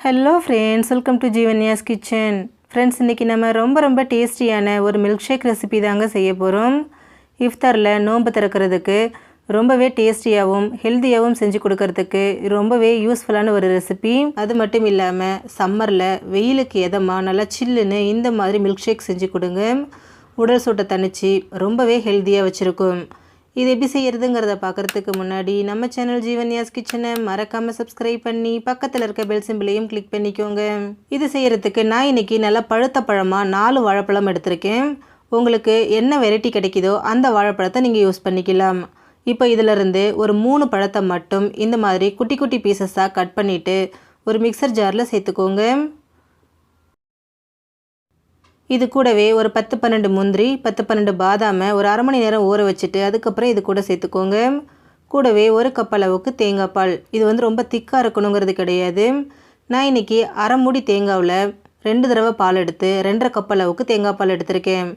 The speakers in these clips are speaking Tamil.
Hello friends welcome to Jeevanya's kitchen friends இன்றைக்கி நம்ம ரொம்ப ரொம்ப டேஸ்டியான ஒரு மில்க் ஷேக் ரெசிபி தாங்க செய்ய போகிறோம் இஃப்தாரில் நோன்பு திறக்கிறதுக்கு ரொம்பவே டேஸ்டியாகவும் ஹெல்த்தியாகவும் செஞ்சு கொடுக்கறதுக்கு ரொம்பவே யூஸ்ஃபுல்லான ஒரு ரெசிபி அது மட்டும் இல்லாமல் சம்மரில் வெயிலுக்கு எதமாக நல்லா சில்லுன்னு இந்த மாதிரி மில்க் ஷேக் செஞ்சு கொடுங்க. உடல் சூட்டை தணிச்சு ரொம்பவே ஹெல்த்தியாக வச்சுருக்கும். இது எப்படி செய்யறதுங்கிறத பார்க்குறதுக்கு முன்னாடி நம்ம சேனல் ஜீவன்யாஸ் கிச்சனை மறக்காமல் சப்ஸ்கிரைப் பண்ணி பக்கத்தில் இருக்க பெல் சிம்பிளையும் கிளிக் பண்ணிக்கோங்க. இது செய்யறதுக்கு நான் இன்னைக்கு நல்லா பழுத்த பழமாக நாலு வாழைப்பழம் எடுத்திருக்கேன். உங்களுக்கு என்ன வெரைட்டி கிடைக்குதோ அந்த வாழைப்பழத்தை நீங்கள் யூஸ் பண்ணிக்கலாம். இப்போ இதிலிருந்து ஒரு மூணு பழத்தை மட்டும் இந்த மாதிரி குட்டி குட்டி பீசஸாக கட் பண்ணிவிட்டு ஒரு மிக்சர் ஜாரில் சேர்த்துக்கோங்க. இது கூடவே ஒரு பத்து பன்னெண்டு முந்திரி பத்து பன்னெண்டு பாதாமை ஒரு அரை மணி நேரம் ஊற வச்சுட்டு அதுக்கப்புறம் இது கூட சேர்த்துக்கோங்க. கூடவே ஒரு கப் அளவுக்கு தேங்காய் பால். இது வந்து ரொம்ப திக்காக இருக்கணுங்கிறது கிடையாது. நான் இன்றைக்கி அரை மூடி தேங்காவில் ரெண்டு தடவை பால் எடுத்து ரெண்டரை கப் அளவுக்கு தேங்காய் பால் எடுத்திருக்கேன்.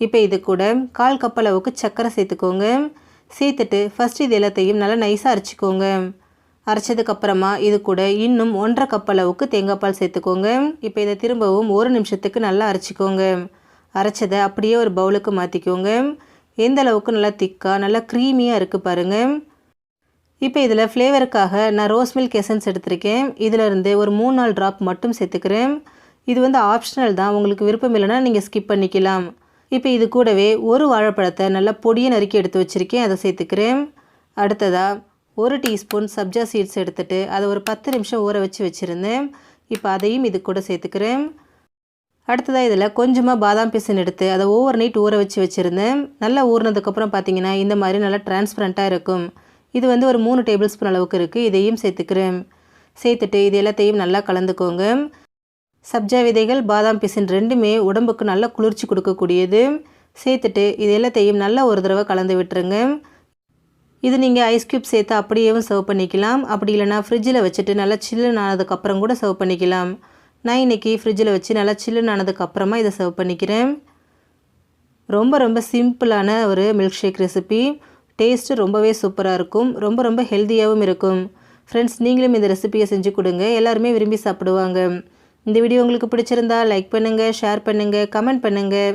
இப்போ இது கூட கால் கப் அளவுக்கு சர்க்கரை சேர்த்துக்கோங்க. சேர்த்துட்டு ஃபஸ்ட் இது எல்லாத்தையும் நல்லா நைஸாக அரைச்சிக்கோங்க. அரைச்சதுக்கப்புறமா இது கூட இன்னும் ஒன்றரை கப் அளவுக்கு தேங்காய் பால் சேர்த்துக்கோங்க. இப்போ இதை திரும்பவும் ஒரு நிமிஷத்துக்கு நல்லா அரைச்சிக்கோங்க. அரைச்சதை அப்படியே ஒரு பவுலுக்கு மாற்றிக்கோங்க எந்த அளவுக்கு நல்லா திக்காக நல்லா க்ரீமியாக இருக்குது பாருங்கள் இப்போ இதில் ஃப்ளேவருக்காக நான் ரோஸ் மில்க் எசன்ஸ் எடுத்திருக்கேன். இதிலிருந்து ஒரு மூணு நாலு ட்ராப் மட்டும் சேர்த்துக்கிறேன். இது வந்து ஆப்ஷனல் தான். உங்களுக்கு விருப்பம் இல்லைன்னா நீங்கள் ஸ்கிப் பண்ணிக்கலாம். இப்போ இது கூடவே ஒரு வாழைப்பழத்தை நல்லா பொடியை நறுக்கி எடுத்து வச்சுருக்கேன். அதை சேர்த்துக்கிறேன். அடுத்ததாக ஒரு டீஸ்பூன் சப்ஜா சீட்ஸ் எடுத்துகிட்டு அதை ஒரு பத்து நிமிஷம் ஊற வச்சு வச்சுருந்தேன். இப்போ அதையும் இது கூட சேர்த்துக்கிறேன். அடுத்ததாக இதில் கொஞ்சமாக பாதாம் பிசன் எடுத்து அதை ஓவர் நைட் ஊற வச்சு வச்சுருந்தேன். நல்லா ஊறினதுக்கப்புறம் பார்த்தீங்கன்னா இந்த மாதிரி நல்லா டிரான்ஸ்பரண்ட்டாக இருக்கும். இது வந்து ஒரு மூணு டேபிள் ஸ்பூன் அளவுக்கு இருக்குது இதையும் சேர்த்துக்கிறேன். சேர்த்துட்டு இது எல்லாத்தையும் நல்லா கலந்துக்கோங்க. சப்ஜா விதைகள் பாதாம் பிசின் ரெண்டுமே உடம்புக்கு நல்லா குளிர்ச்சி கொடுக்கக்கூடியது. சேர்த்துட்டு இது எல்லாத்தையும் நல்லா ஒரு தடவை கலந்து விட்டுருங்க. இது நீங்கள் ஐஸ் க்யூப் சேர்த்து அப்படியேவும் சர்வ் பண்ணிக்கலாம். அப்படி இல்லைனா ஃப்ரிட்ஜில் வச்சுட்டு நல்லா சில்லுன்னு ஆனதுக்கப்புறம் கூட சர்வ் பண்ணிக்கலாம். நான் இன்றைக்கி ஃப்ரிட்ஜில் வச்சு நல்லா சில்லுன்னு ஆனதுக்கப்புறமா இதை சர்வ் பண்ணிக்கிறேன். ரொம்ப ரொம்ப சிம்பிளான ஒரு மில்க் ஷேக் ரெசிபி டேஸ்ட்டு ரொம்பவே சூப்பராக இருக்கும். ரொம்ப ரொம்ப ஹெல்த்தியாகவும் இருக்கும். ஃப்ரெண்ட்ஸ் நீங்களும் இந்த ரெசிபியை செஞ்சு கொடுங்க. எல்லாருமே விரும்பி சாப்பிடுவாங்க. இந்த வீடியோ உங்களுக்கு பிடிச்சிருந்தா லைக் பண்ணுங்கள் ஷேர் பண்ணுங்கள் கமெண்ட் பண்ணுங்கள்